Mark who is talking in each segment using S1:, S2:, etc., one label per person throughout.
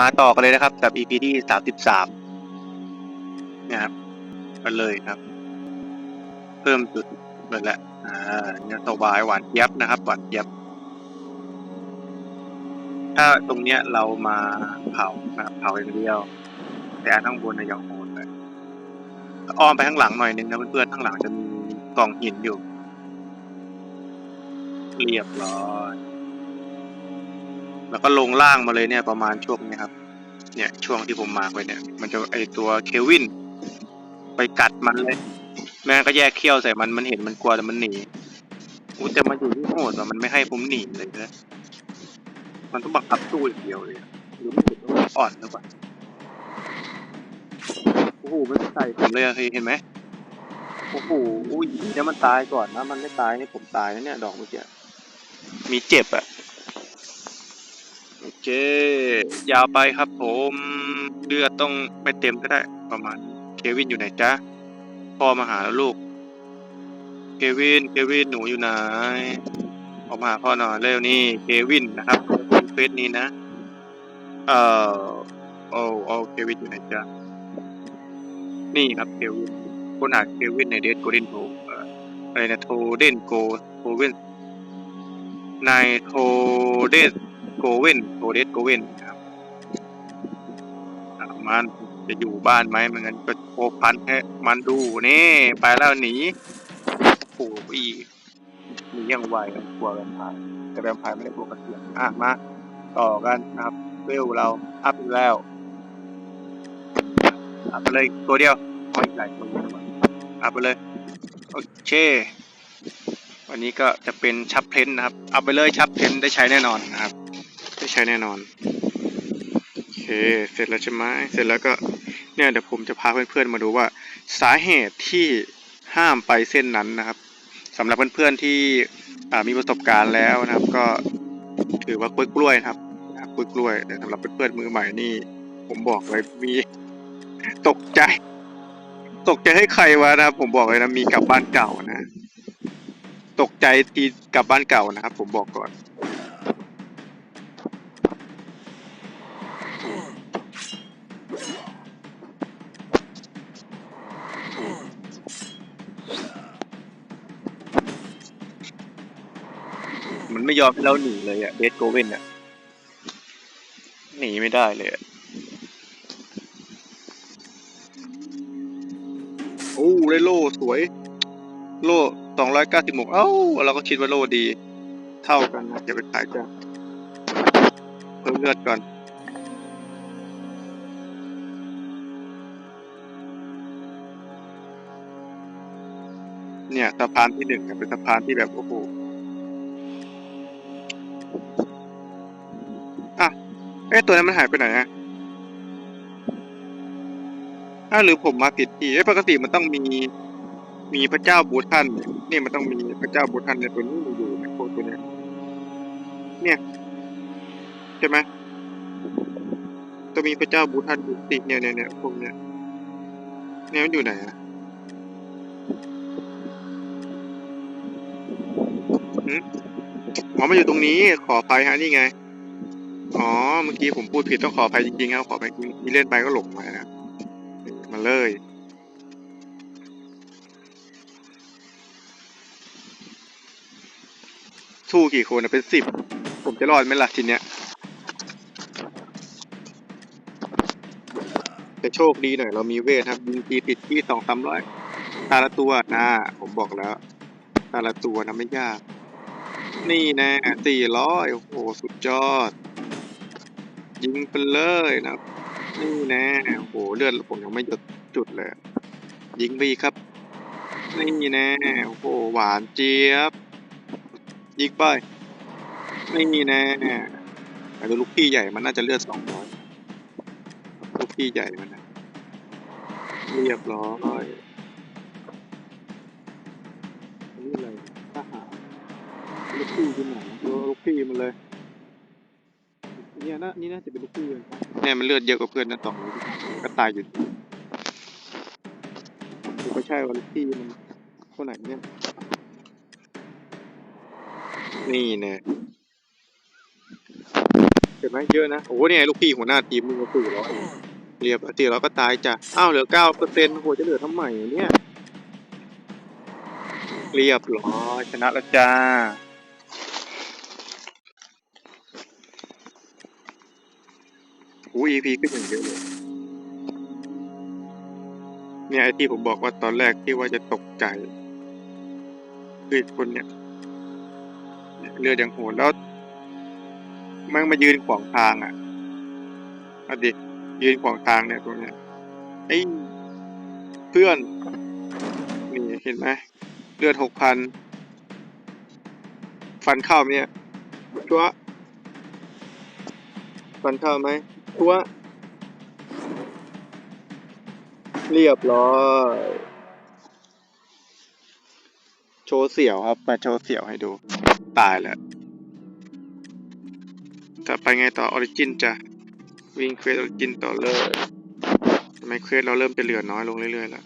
S1: มาต่อกันเลยนะครับกับ EP ที่สามสิบสามนะครับกันเลยครับ เพิ่มจุดเลยแหละอ่าเนี่ยสวายหวานเจี๊ยบนะครับ หวานเจี๊ยบถ้าตรงเนี้ยเรามาเผานะครับเผาอย่างเดียว แต่ข้างบนนะยังโหดเลยอ้อมไปข้างหลังหน่อยนึงนะเพื่อนๆข้างหลังจะมีกล่องหินอยู่เรียบร้อย แล้วก็ลงล่างมาเลยเนี่ยประมาณช่วงนี้ครับ เนี่ยช่วงที่ผมมาไว้เนี่ย มันจะไอตัวเควิน ไปกัดมันเลย แม่ก็แยกเขี้ยวใส่มันมันเห็นมันกลัวแต่มันหนีอู้แต่มันอยู่ที่โหดว่ะมันไม่ให้ผมหนีเลยนะมันต้องบังคับสู้อย่างเดียวเลยหรือไม่เห็นว่ามันอ่อนหรือเปล่าโอ้โหมันใส่ผมเลยอะเคยเห็นไหมโอ้โหอุ้ยเดี๋ยวมันตายก่อนนะ มันไม่ตายนี่ผมตายนะเนี่ยดอกเมื่อกี้มีเจ็บอะ เค ยาวไปครับผม เลือดต้องไม่เต็มก็ได้ประมาณ เควินอยู่ไหนจ๊ะ พ่อมาหาแล้วลูก เควิน เควินหนูอยู่ไหน ออกมาหาพ่อหน่อยเร็วนี่เควินนะครับเฟซนี้นะ เอ่อโอ้โอ้เควินอยู่ไหนจ๊ะ นี่ครับเควินคนหาเควินในเดทโกลเด้นโทอะไรนะโทเดนโกโกเวนนายโทเดนโกเวน เดนโกเวนครับมันจะอยู่บ้านไหมไมันงั้นก็โคพันให้มันดูนี่ไปแล้วหนีโอ้โหอีหนียังไวกลัวแวมพร์แต่แวมพร์ไม่ได้กลัวกระเทียมอะมาต่อกันนะครับเวลเราอัพอีกแล้วอัพไปเลยตัวเดียวเอาอีกหลายตัวเยอะมากอัพไปเลยโอเควันนี้ก็จะเป็นชับเพลนนะครับ เอาไปเลยชับเพลนได้ใช้แน่นอนนะครับ ได้ใช้แน่นอน โอเค เสร็จแล้วใช่ไหมเสร็จแล้วก็ เนี่ยเดี๋ยวผมจะพาเพื่อนๆมาดูว่า สาเหตุที่ห้ามไปเส้นนั้นนะครับสำหรับเพื่อนๆที่มีประสบการณ์แล้วนะครับ ก็ถือว่ากล้วยกล้วยนะครับกล้วยกล้วยแต่สำหรับเพื่อนๆมือใหม่นี่ ผมบอกเลยมีตกใจ ตกใจให้ใครวะนะครับ ผมบอกเลยนะมีกลับบ้านเก่านะ ตกใจทีกลับบ้านเก่านะครับ ผมบอกก่อน มันไม่ยอมให้เราหนีเลยอะเดดโกเวนอะหนีไม่ได้เลยอะโอ้ได้โล่สวย โล่สองร้อยเก้าสิบหกเอ้า เราก็คิดว่าโล่ดี เท่ากันนะจะไปขายจ้ะเพิ่มเลือดก่อนเนี่ยสะพานที่หนึ่งเป็นสะพานที่แบบโอ้โห เอ้ตัวนั้นมันหายไปไหนอะอ้าหรือผมมาผิดที่เอ้ปกติมันต้องมี มีพระเจ้าบูทันนี่มันต้องมีพระเจ้าบูทันเนี่ยตัวนี้มันอยู่ในพวกตัวนี้เนี่ยใช่ไหมต้องมีพระเจ้าบูทันอยู่ติดเนี่ยเนี่ยเนี่ยพวกเนี้ยเนี่ยมันอยู่ไหนอะหืมอ๋อมันอยู่ตรงนี้ขอไปฮะนี่ไง อ๋อ เมื่อกี้ผมพูดผิดต้องขออภัยจริงๆครับขออภัยจริงที่เล่นไปก็หลงมานะมาเลยสู้กี่คนนะเป็นสิบผมจะรอดไหมล่ะทีเนี้ยแต่โชคดีหน่อยเรามีเวทครับยิงทีติดที่สองสามร้อยตาละตัวนะผมบอกแล้ว ตาละตัวนะไม่ยาก นี่แน่สี่ร้อยโอ้โห สุดยอด ยิงไปเลยนะนี่แน่โอ้โหเลือดผมยังไม่หยดจุดเลย ยิงไปอีกครับนี่แน่โอ้โหหวานเจี๊ยบ ยิงไปนี่มีแน่แต่ดูลูกพี่ใหญ่มันน่าจะเลือดสองร้อยลูกพี่ใหญ่มันนะเรียบร้อยนี่อะไรทหารลูกพี่ที่ไหนลูกพี่มันเลย เนี่ยนะนี่น่าจะเป็นลูกพี่เลยเนี่ยมันเลือดเยอะกว่าเพื่อนนะสองร้อยก็ตายอยู่หรือก็ใช่ว่าลูกพี่มันคนไหนเนี่ย นี่เนี่ยเห็นไหมเยอะนะ โอ้โหเนี่ยลูกพี่หัวหน้าทีมมึงก็สี่ร้อยเรียบสี่ร้อยก็ตายจ้ะ อ้าวเหลือเก้าเปอร์เซ็นต์โหจะเหลือทำไมเนี่ย เรียบร้อยชนะแล้วจ้า โอ้ EP ขึ้นอย่างเยอะเลย เนี่ยไอที่ผมบอกว่าตอนแรกที่ว่าจะตกใจคือคนเนี่ย เรืออย่างโหดแล้วมันมายืนขวางทางอะอดิยืนขวางทางเนี่ยตัวเนี้ยไอ้เพื่อน นี่เห็นไหมเลือดหกพันฟันเข้าเนี่ยตัวฟันเข้าไหม ตัวเรียบร้อย โชว์เสี่ยวครับ มาโชว์เสี่ยวให้ดู ตายแล้วต่อไปไงต่อออริจินจ้ะ วิ่งเควสออริจินต่อเลยทำไมเควสเราเริ่มจะเหลือน้อยลงเรื่อยๆแล้ว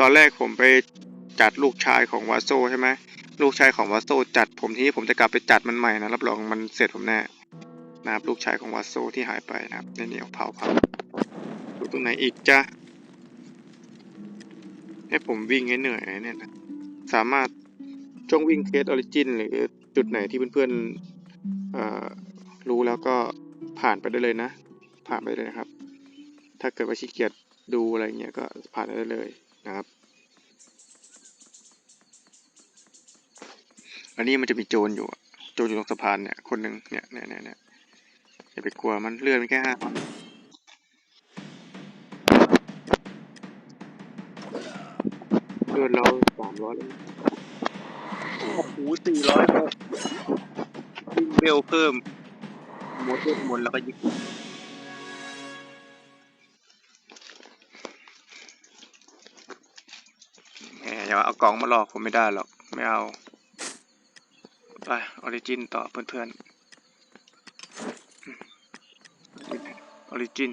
S1: ตอนแรกผมไปจัดลูกชายของวาโซใช่ไหมลูกชายของวาโซจัดผมทีนี้ผมจะกลับไปจัดมันใหม่นะรับรองมันเสร็จผมแน่ นะครับลูกชายของวาโซที่หายไปนะครับในเหนียวเผาเผาดูตรงไหนอีกจ้ะให้ผมวิ่งให้เหนื่อยเนี่ยนะสามารถช่วงวิ่งเคสออริจินหรือจุดไหนที่เพื่อนๆรู้แล้วก็ผ่านไปได้เลยนะ ผ่านไปเลยนะครับ ถ้าเกิดว่าขี้เกียจดูอะไรเงี้ยก็ผ่านไปได้เลยนะครับ อันนี้มันจะมีโจรอยู่ โจรอยู่ตรงสะพานเนี่ยคนหนึ่งเนี่ยเนี่ยเนี่ย อย่าไปกลัวมันเลื่อนมันแค่ห้าพันเดือนเราสามร้อยเลยโอ้โหสี่ร้อยหกวิ่งเร็วเพิ่มหมดเวทมนแล้วก็ยิงอย่าเอากล่องมาหลอกผมไม่ได้หรอก ไม่เอา ไป ออริจินต่อเพื่อนๆ Origin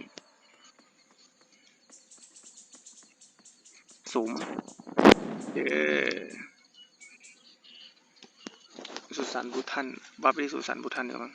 S1: สูงเย้สุสานบุทันว่าไปที่สุสานบุทันเดี๋ยวมั้ง